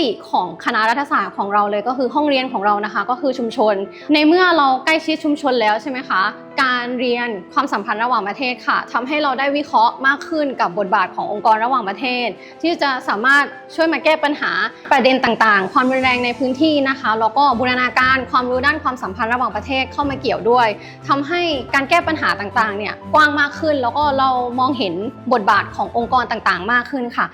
ติของคณะรัฐศาสตร์ของเราเลยก็คือห้องเรียนของเรานะคะ ก็คือชุมชน ในเมื่อเราใกล้ชิดชุมชนแล้วใช่ไหมคะ การเรียนความสัมพันธ์ระหว่างประเทศค่ะทำให้เราได้วิเคราะห์มากขึ้นกับบทบาทขององค์กรระหว่างประเทศ ที่จะสามารถช่วยมาแก้ปัญหาประเด็นต่างๆ ความรุนแรงในพื้นที่นะคะแล้วก็บูรณาการความรู้ด้านความสัมพันธ์ระหว่างประเทศเข้ามาเกี่ยวด้วยทำให้การแก้ปัญหาต่างๆเนี่ยกว้างมากขึ้น แล้วก็เรามองเห็นบทบาทขององค์กรต่างๆ มากขึ้นค่ะ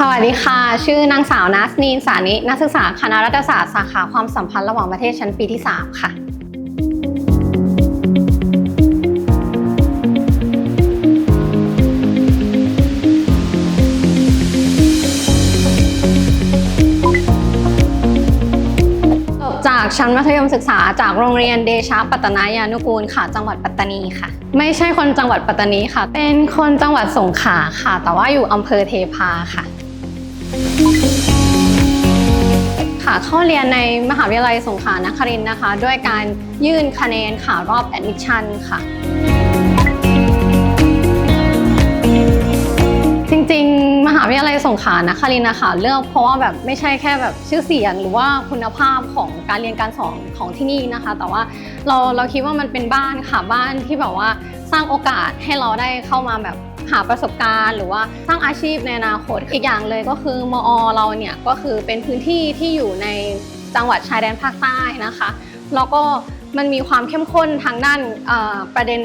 สวัสดีค่ะ ชื่อนางสาวนัสนีนสานิ นักศึกษาคณะรัฐศาสตร์สาขาความสัมพันธ์ระหว่างประเทศชั้นปีที่ 3 ค่ะ จบจากชั้นมัธยมศึกษาจากโรงเรียนเดชาปัตตนายานุกูลค่ะ จังหวัดปัตตานีค่ะ ไม่ใช่คนจังหวัดปัตตานีค่ะ เป็นคนจังหวัดสงขลาค่ะ แต่ว่าอยู่อำเภอเทพาค่ะ ค่ะเข้าเรียนในมหาวิทยาลัยสงขลานครินทร์นะคะ ด้วยการยื่นคะแนนค่ะรอบแอดมิชชั่นค่ะ จริงๆ มหาวิทยาลัยสงขลานครินทร์นะคะเลือกเพราะว่าแบบไม่ใช่แค่แบบชื่อเสียงหรือว่าคุณภาพของการเรียนการสอนของที่นี่นะคะ แต่ว่าเราเราคิดว่ามันเป็นบ้านค่ะบ้านที่แบบว่าสร้างโอกาสให้เราได้เข้ามาแบบ หาประสบการณ์ หรือว่าสร้างอาชีพในอนาคตอีกอย่างเลยก็คือมอเราเนี่ยก็คือเป็นพื้นที่ที่อยู่ในจังหวัดชายแดนภาคใต้นะคะแล้วก็มันมีความเข้มข้นทางด้านประเด็น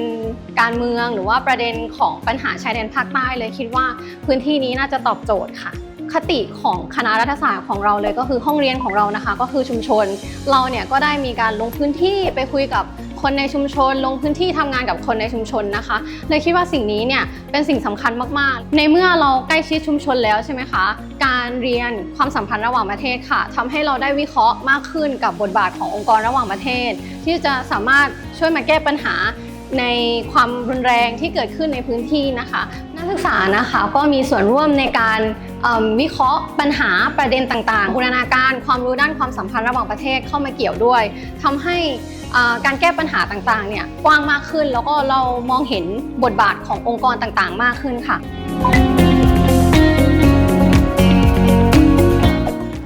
การเมือง หรือว่าประเด็นของปัญหาชายแดนภาคใต้เลยคิดว่าพื้นที่นี้น่าจะตอบโจทย์ค่ะ คติของคณะรัฐศาสตร์ของเราเลยก็คือห้องเรียนของเรานะคะ ก็คือชุมชน เราเนี่ยก็ได้มีการลงพื้นที่ไปคุยกับ คนในชุมชน ลงพื้นที่ทำงานกับคนในชุมชนนะคะ เลยคิดว่าสิ่งนี้เนี่ยเป็นสิ่งสำคัญมากๆ ในเมื่อเราใกล้ชิดชุมชนแล้วใช่ไหมคะ การเรียนความสัมพันธ์ระหว่างประเทศค่ะทำให้เราได้วิเคราะห์มากขึ้นกับบทบาทขององค์กรระหว่างประเทศ ที่จะสามารถช่วยมาแก้ปัญหาในความรุนแรงที่เกิดขึ้นในพื้นที่นะคะ นักศึกษานะคะก็มีส่วนร่วมในการ วิเคราะห์ปัญหาประเด็นต่างๆบูรณาการความรู้ด้านความสัมพันธ์ระหว่างประเทศเข้ามาเกี่ยวด้วยทำให้การแก้ปัญหาต่างๆเนี่ยกว้างมากขึ้นแล้วก็เรามองเห็นบทบาทขององค์กรต่างๆ มากขึ้นค่ะ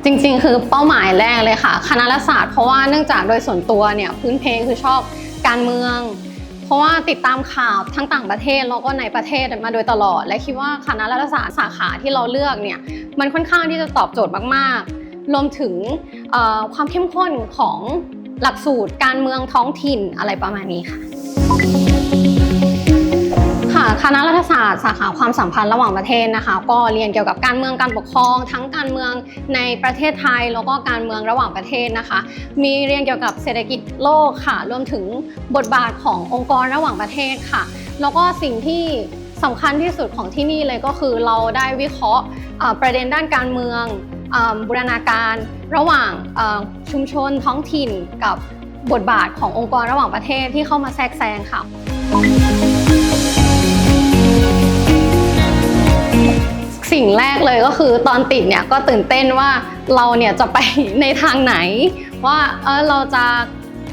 จริงๆ คือเป้าหมายแรกเลยค่ะ คณะรัฐศาสตร์เพราะว่าเนื่องจากโดยส่วนตัวเนี่ยพื้นเพคือชอบการเมือง เพราะว่าติดตามข่าวทั้งต่างประเทศแล้วก็ในประเทศมาโดยตลอด และคิดว่าคณะรัฐศาสตร์สาขาที่เราเลือกเนี่ยมันค่อนข้างที่จะตอบโจทย์มากๆ รวมถึงความเข้มข้นของหลักสูตรการเมืองท้องถิ่นอะไรประมาณนี้ค่ะ คณะรัฐศาสตร์สาขาความสัมพันธ์ระหว่างประเทศนะคะ ก็เรียนเกี่ยวกับการเมืองการปกครอง ทั้งการเมืองในประเทศไทยแล้วก็การเมืองระหว่างประเทศนะคะ มีเรียนเกี่ยวกับเศรษฐกิจโลกค่ะ รวมถึงบทบาทขององค์กรระหว่างประเทศค่ะ แล้วก็สิ่งที่สำคัญที่สุดของที่นี่เลยก็คือเราได้วิเคราะห์ประเด็นด้านการเมืองบูรณาการระหว่างชุมชนท้องถิ่นกับบทบาทขององค์กรระหว่างประเทศที่เข้ามาแทรกแซงค่ะ สิ่งแรกเลยก็คือตอนติดเนี่ยก็ตื่นเต้นว่าเราเนี่ยจะไปในทางไหน ว่าเออเราจะ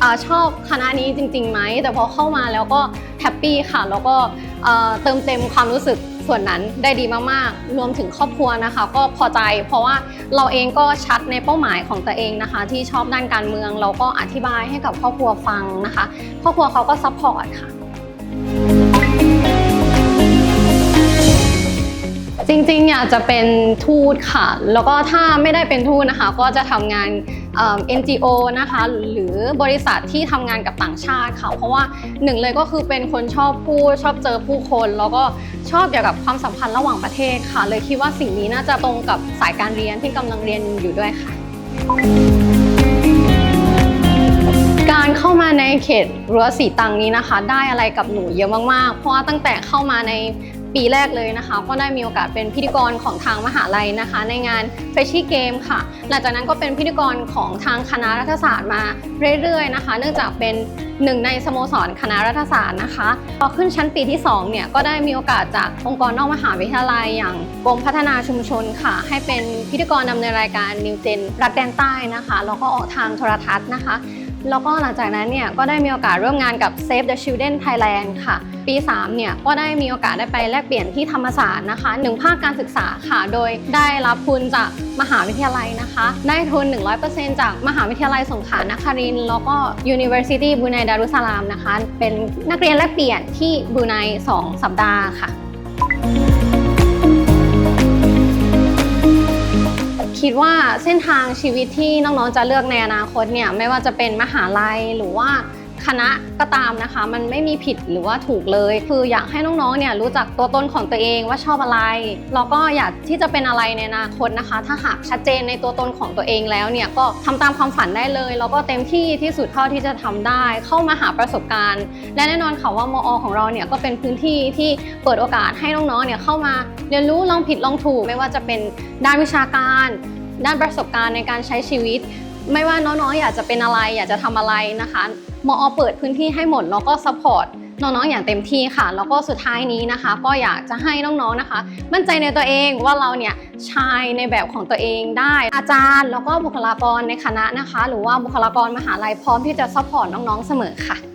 อชอบคณะนี้จริงๆไหมแต่พอเข้ามาแล้วก็แฮปปี้ค่ะ แล้วก็เอ่อเติมเต็มความรู้สึกส่วนนั้นได้ดีมากๆ รวมถึงครอบครัวนะคะ ก็พอใจเพราะว่าเราเองก็ชัดในเป้าหมายของตัวเองนะคะ ที่ชอบด้านการเมือง เราก็อธิบายให้กับครอบครัวฟังนะคะ ครอบครัวเขาก็ซัพพอร์ตค่ะ จริงๆอยากจะเป็นทูตค่ะ แล้วก็ถ้าไม่ได้เป็นทูตนะคะ ก็จะทำงานเอ่อ NGO นะคะ หรือบริษัทที่ทำงานกับต่างชาติค่ะ เพราะว่าหนึ่งเลยก็คือเป็นคนชอบพูดชอบเจอผู้คน แล้วก็ชอบเกี่ยวกับความสัมพันธ์ระหว่างประเทศค่ะ เลยคิดว่าสิ่งนี้น่าจะตรงกับสายการเรียนที่กำลังเรียนอยู่ด้วยค่ะ การเข้ามาในเขตรั้วสีตังนี้นะคะ ได้อะไรกับหนูเยอะมากๆ เพราะว่าตั้งแต่เข้ามาใน ปีแรกเลยนะคะ ก็ได้มีโอกาสเป็นพิธีกรของทางมหาลัยนะคะ ในงาน f r e s h i e Game ค่ะ หลังจากนั้นก็เป็นพิธีกรของทางคณะรัฐศาสตร์มาเรื่อยๆนะคะ เนื่องจากเป็นหนึ่งในสโมสรคณะรัฐศาสตร์นะคะ พอขึ้นชั้นปีที่2เนี่ยก็ได้มีโอกาสจากองค์กรนอกมหาวิทยาลัยอย่างกรมพัฒนาชุมชนค่ะ ให้เป็นพิธีกรดำเนินรายการ New Gen รัฐแดนใต้นะคะแล้วก็ออกทางโทรทัศน์นะคะ แล้วก็หลังจากนั้นเนี่ยก็ได้มีโอกาสร่วมงานกับ Save the Children Thailand ค่ะ ปี 3 เนี่ยก็ได้มีโอกาสได้ไปแลกเปลี่ยนที่ธรรมศาสตร์นะคะหนึ่งภาคการศึกษาค่ะ โดยได้รับทุนจากมหาวิทยาลัยนะคะ ได้ทุน 100%จากมหาวิทยาลัยสงขลานครินทร์แล้วก็ University b r u n e i Darussalam นะคะ เป็นนักเรียนแลกเปลี่ยนที่บรูไน2สัปดาห์ค่ะ คิดว่าเส้นทางชีวิตที่น้องๆจะเลือกในอนาคตเนี่ยไม่ว่าจะเป็นมหาลัยหรือว่า คณะก็ตามนะคะ มันไม่มีผิดหรือว่าถูกเลย คืออยากให้น้องๆเนี่ยรู้จักตัวตนของตัวเองว่าชอบอะไรแล้วก็อยากที่จะเป็นอะไรในอนาคตนะคะ ถ้าหากชัดเจนในตัวตนของตัวเองแล้วเนี่ยก็ทำตามความฝันได้เลยแล้วก็เต็มที่ที่สุดเท่าที่จะทำได้ เข้ามาหาประสบการณ์ และแน่นอนค่ะว่ามอของเราเนี่ยก็เป็นพื้นที่ที่เปิดโอกาสให้น้องๆเนี่ยเข้ามาเรียนรู้ลองผิดลองถูก ไม่ว่าจะเป็นด้านวิชาการ ด้านประสบการณ์ในการใช้ชีวิต ไม่ว่าน้องๆอยากจะเป็นอะไร อยากจะทำอะไรนะคะ มอเปิดพื้นที่ให้หมดแล้วก็ซัพพอร์ตน้องๆอย่างเต็มที่ค่ะ แล้วก็สุดท้ายนี้นะคะ ก็อยากจะให้น้องๆนะคะ มั่นใจในตัวเองว่าเราเนี่ยชายในแบบของตัวเองได้ อาจารย์ แล้วก็บุคลากรในคณะนะคะ หรือว่าบุคลากรมหาลัยพร้อมที่จะซัพพอร์ตน้องๆเสมอค่ะ